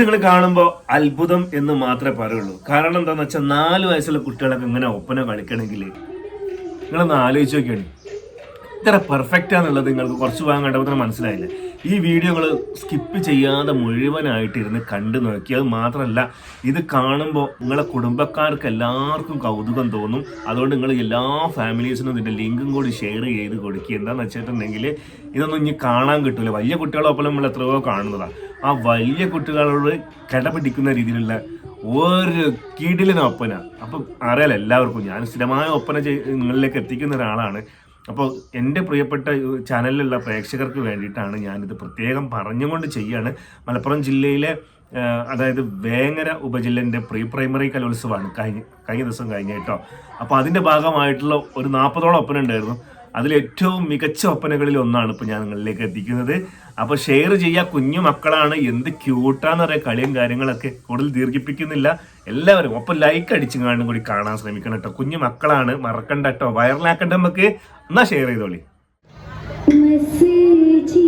നിങ്ങൾ കാണുമ്പോൾ അത്ഭുതം എന്ന് മാത്രമേ പറയുള്ളൂ. കാരണം എന്താണെന്ന് വെച്ചാൽ നാല് വയസ്സുള്ള കുട്ടികളൊക്കെ ഇങ്ങനെ ഒപ്പന കളിക്കണമെങ്കിൽ നിങ്ങളൊന്ന് ആലോചിച്ച് നോക്കിയാണ് ഇത്ര പെർഫെക്റ്റ് ആണുള്ളത് നിങ്ങൾക്ക് കുറച്ച് ഭാഗം കണ്ടപ്പോൾ തന്നെ മനസ്സിലായില്ല? ഈ വീഡിയോകൾ സ്കിപ്പ് ചെയ്യാതെ മുഴുവനായിട്ട് ഇരുന്ന് കണ്ടു നോക്കി. അത് മാത്രമല്ല ഇത് കാണുമ്പോൾ നിങ്ങളെ കുടുംബക്കാർക്ക് എല്ലാവർക്കും കൗതുകം തോന്നും. അതുകൊണ്ട് നിങ്ങൾ എല്ലാ ഫാമിലീസിനും ഇതിന്റെ ലിങ്കും കൂടി ഷെയർ ചെയ്ത് കൊടുക്കുക. എന്താണെന്ന് വെച്ചിട്ടുണ്ടെങ്കിൽ ഇതൊന്നും ഇനി കാണാൻ കിട്ടില്ല വലിയ കുട്ടികളൊപ്പം നമ്മൾ എത്രയോ കാണുന്നതാണ് ആ വലിയ കുട്ടികളോട് കിടപിടിക്കുന്ന രീതിയിലുള്ള ഒരു കീടിലിന് ഒപ്പന. അപ്പം അറിയാലോ എല്ലാവർക്കും ഞാൻ സ്ഥിരമായ ഒപ്പന നിങ്ങളിലേക്ക് എത്തിക്കുന്ന ഒരാളാണ്. അപ്പോൾ എന്റെ പ്രിയപ്പെട്ട ചാനലിലുള്ള പ്രേക്ഷകർക്ക് വേണ്ടിയിട്ടാണ് ഞാനിത് പ്രത്യേകം പറഞ്ഞുകൊണ്ട് ചെയ്യാണ്. മലപ്പുറം ജില്ലയിലെ അതായത് വേങ്ങര ഉപജില്ലന്റെ പ്രീ പ്രൈമറി കലോത്സവമാണ് കഴിഞ്ഞ കഴിഞ്ഞ ദിവസം കഴിഞ്ഞ കേട്ടോ. അപ്പോൾ അതിന്റെ ഭാഗമായിട്ടുള്ള ഒരു നാൽപ്പതോളം ഒപ്പന ഉണ്ടായിരുന്നു. അതിലേറ്റവും മികച്ച ഒപ്പനകളിൽ ഒന്നാണ് ഇപ്പോൾ ഞാൻ നിങ്ങളിലേക്ക് എത്തിക്കുന്നത്. അപ്പോൾ ഷെയർ ചെയ്യുക കുഞ്ഞു മക്കളാണ് എന്ത് ക്യൂട്ടാന്ന് പറയുക കളിയും കാര്യങ്ങളൊക്കെ കൂടുതൽ ദീർഘിപ്പിക്കുന്നില്ല. എല്ലാവരും ഒപ്പം ലൈക്ക് അടിച്ചു കാണും കൂടി കാണാൻ ശ്രമിക്കണം കേട്ടോ. കുഞ്ഞു മക്കളാണ് മറക്കണ്ട കേട്ടോ. വൈറലാക്കണ്ട നമുക്ക്. എന്നാ share ചെയ്തോളി. Message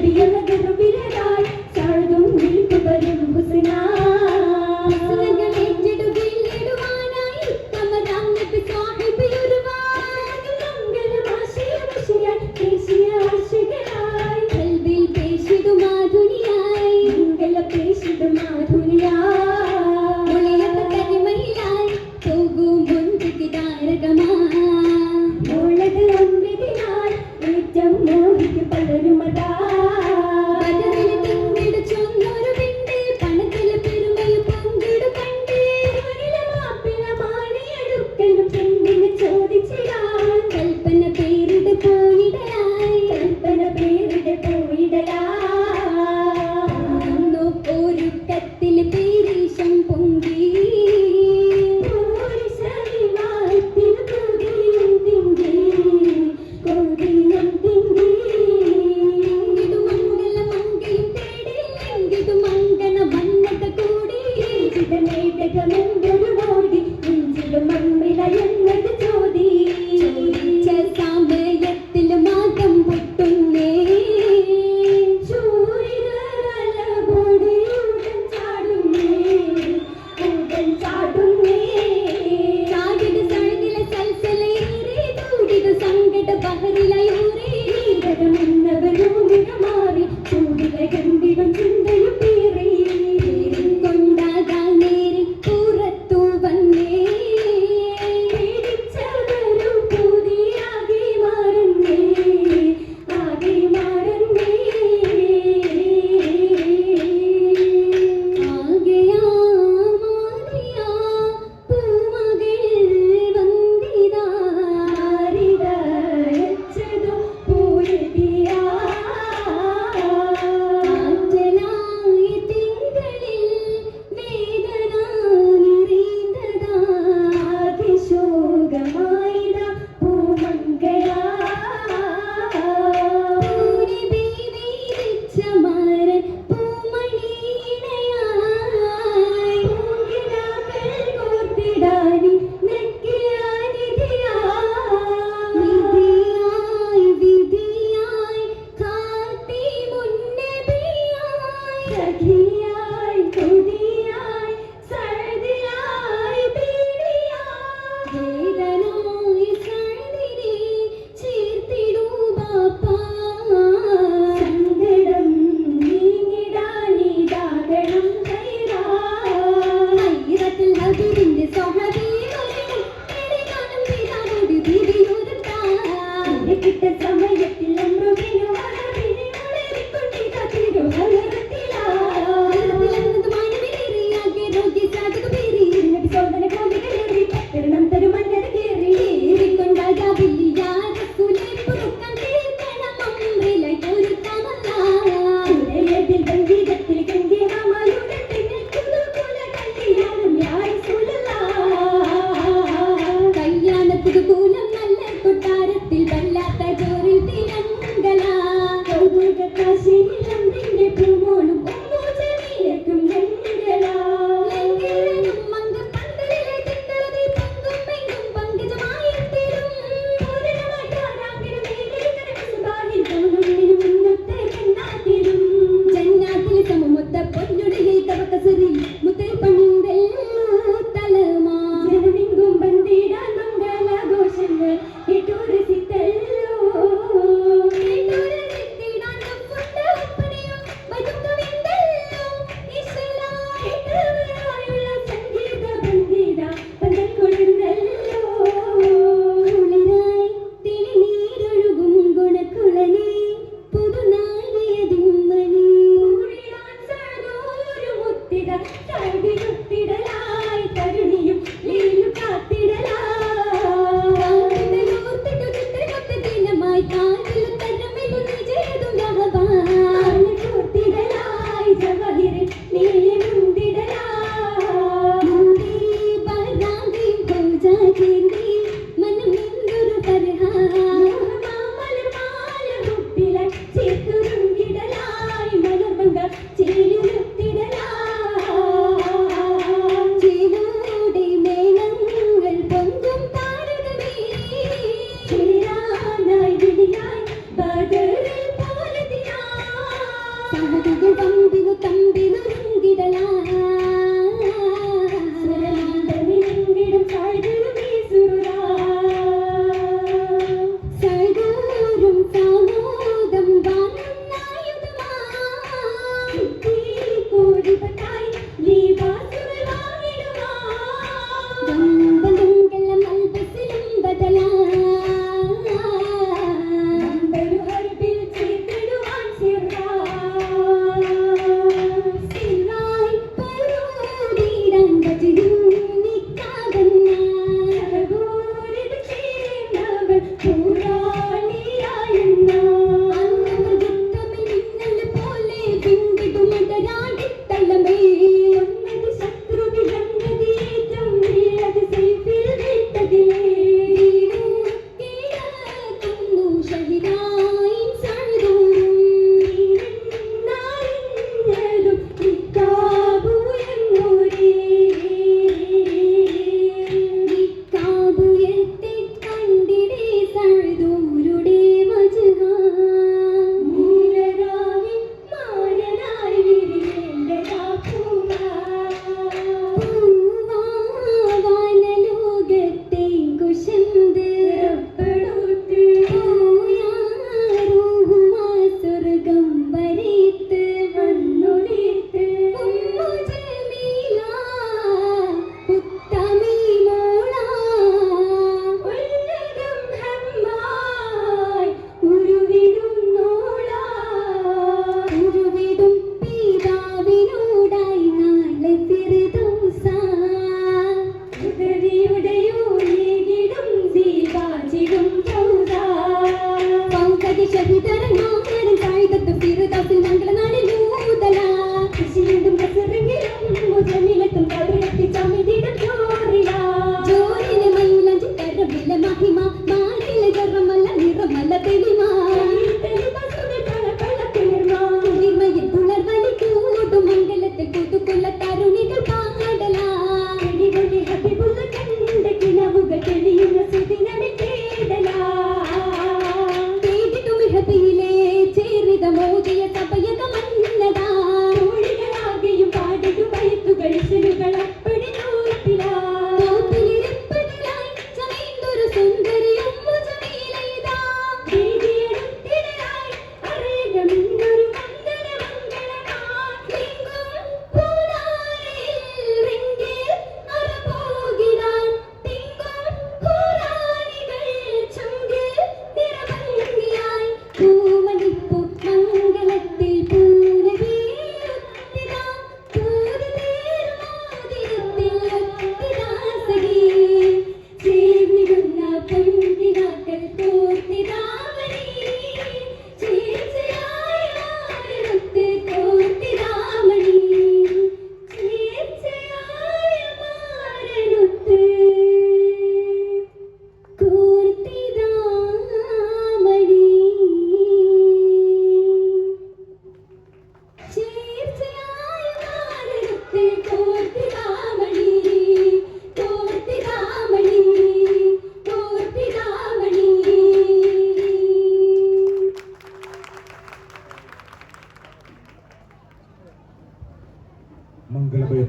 be a little bit. സമയത്തിൽ മകൾ ചിരിയും